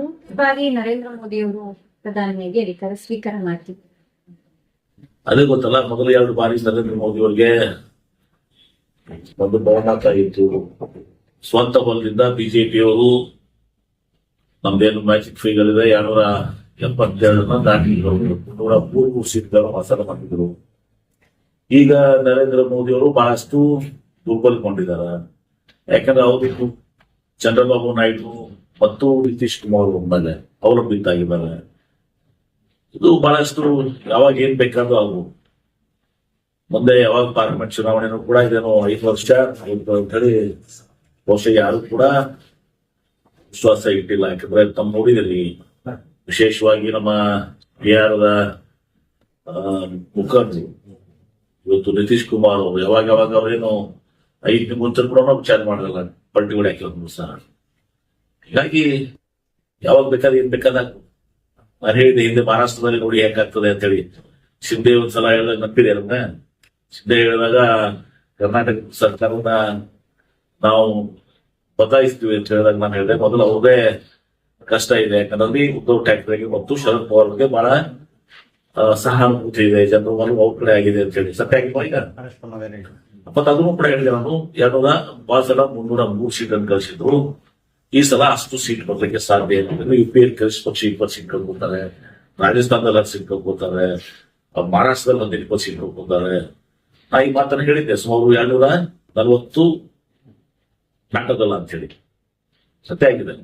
ನಾವು ಬಾರಿ ನರೇಂದ್ರ ಮೋದಿ ಅವರು ಪ್ರಧಾನಿಯಾಗಿ ಅಧಿಕಾರ ಸ್ವೀಕಾರ ಮಾಡ್ತಿದ್ರು ಅದೇ ಗೊತ್ತಲ್ಲ, ಮೊದಲು ಎರಡು ಬಾರಿ ನರೇಂದ್ರ ಮೋದಿ ಅವರಿಗೆ ಒಂದು ಬಹುಮತ ಇತ್ತು. ಸ್ವಂತ ಬಲದಿಂದ ಬಿಜೆಪಿಯವರು ನಮ್ದೇನು ಮ್ಯಾಜಿಕ್ ಫೀಗಳಿದೆ ಇದೆ, ಎರಡ್ನೂರ ಎಪ್ಪತ್ತೆರಡನ್ನ ದಾಟಿದ್ರು. ನೂರ ಮೂರು ಸೀಟ್ಗಳ ಮಸಾಲ ಮಾಡಿದ್ರು. ಈಗ ನರೇಂದ್ರ ಮೋದಿ ಅವರು ಬಹಳಷ್ಟು ದುರ್ಬಲಗೊಂಡಿದ್ದಾರೆ. ಯಾಕಂದ್ರೆ ಅವರು ಚಂದ್ರಬಾಬು ನಾಯ್ಡು ಮತ್ತು ನಿತೀಶ್ ಕುಮಾರ್ ಅವ್ರ ಅವಲಂಬಿತ ಆಗಿದ್ದಾರೆ ಇದು ಬಹಳಷ್ಟು ಯಾವಾಗ ಏನ್ ಬೇಕಾದ್ರೂ ಆಗು ಮುಂದೆ ಯಾವಾಗ ಪಾರ್ಲಿಮೆಂಟ್ ಚುನಾವಣೆನೂ ಕೂಡ ಇದೇನೋ ಐದು ವರ್ಷ, ಐದು ಅಂತ ಹೇಳಿ ಬಹುಶಃ ಯಾರು ಕೂಡ ವಿಶ್ವಾಸ ಇಟ್ಟಿಲ್ಲ. ಯಾಕಂದ್ರೆ ತಮ್ಮ ನೋಡಿದಿರಿ, ವಿಶೇಷವಾಗಿ ನಮ್ಮ ಬಿಹಾರದ ಮುಖರ್ಜಿ ಇವತ್ತು ನಿತೀಶ್ ಕುಮಾರ್ ಅವರು ಯಾವಾಗ ಯಾವಾಗ ಅವರೇನು ಐದು ಮುಂಚೆ ಕೂಡ ವಿಚಾರ ಮಾಡಲ್ಲ ಪಟ್ಟಿಗಳು ಹಾಕಿರೋದು ಸಹ. ಹೀಗಾಗಿ ಯಾವಾಗ ಬೇಕಾದ್ರೆ ಏನ್ ಬೇಕಾದ ನಾನು ಹೇಳಿದೆ ಹಿಂದೆ ಮಹಾರಾಷ್ಟ್ರದಲ್ಲಿ ನೋಡಿ ಹೇಗಾಗ್ತದೆ ಅಂತ ಹೇಳಿ ಶಿಂದೆ ಒಂದ್ಸಲ ಹೇಳಿದಾಗ ನಂಬಿದೆ ಅದನ್ನ ಶಿಂದೆ ಹೇಳಿದಾಗ ಕರ್ನಾಟಕ ಸರ್ಕಾರನ ನಾವು ಬದಲಾಯಿಸ್ತೀವಿ ಅಂತ ಹೇಳಿದಾಗ ನಾನು ಹೇಳಿದೆ. ಮೊದಲು ಅವ್ರದೇ ಕಷ್ಟ ಇದೆ. ಯಾಕಂದ್ರೆ ಉದ್ಧವ್ ಠಾಕ್ರೆಗೆ ಮತ್ತು ಶರದ್ ಪವಾರ್ಗೆ ಬಹಳ ಸಹಾನುಭೂತಿ ಇದೆ. ಜನರು ಮನವು ಅವ್ರ ಕಡೆ ಆಗಿದೆ ಅಂತ ಹೇಳಿ. ಸತ್ಯ ಆಗಿಲ್ವಾ ಈಗ? ಮತ್ತೆ ಅದನ್ನು ಕೂಡ ಹೇಳಿದೆ ನಾನು. ಎರಡು ಬಾಸಲ ಸಲ ಮುನ್ನೂರ ಮೂರು ಸೀಟ್ ಅನ್ನು ಕಳಿಸಿದ್ರು. ಈ ಸಲ ಅಷ್ಟು ಸೀಟ್ ಬರ್ಲಿಕ್ಕೆ ಸಾಧ್ಯ ಇಲ್ಲ ಯು ಪಿ ಎಲ್ ಪಕ್ಷ ಇಪ್ಪತ್ತು ಸೀಟ್ ಕಳ್ಕೊತಾರೆ ರಾಜಸ್ಥಾನದಲ್ಲಿ ಹತ್ತು ಸೀಟ್ ಕಳ್ಕೊತಾರೆ ಮಹಾರಾಷ್ಟ್ರದಲ್ಲಿ ಒಂದು ಇಪ್ಪತ್ತು ಸೀಟ್ ಕಳ್ಕೊತಾರೆ ನಾ ಈ ಮಾತನ್ನ ಹೇಳಿದ್ದೆ, ಸುಮಾರು ಎರಡ್ನೂರ ನಲವತ್ತು ನಾಟಕಲ್ಲ ಅಂತ ಹೇಳಿ. ಸತ್ಯ ಆಗಿದೆ.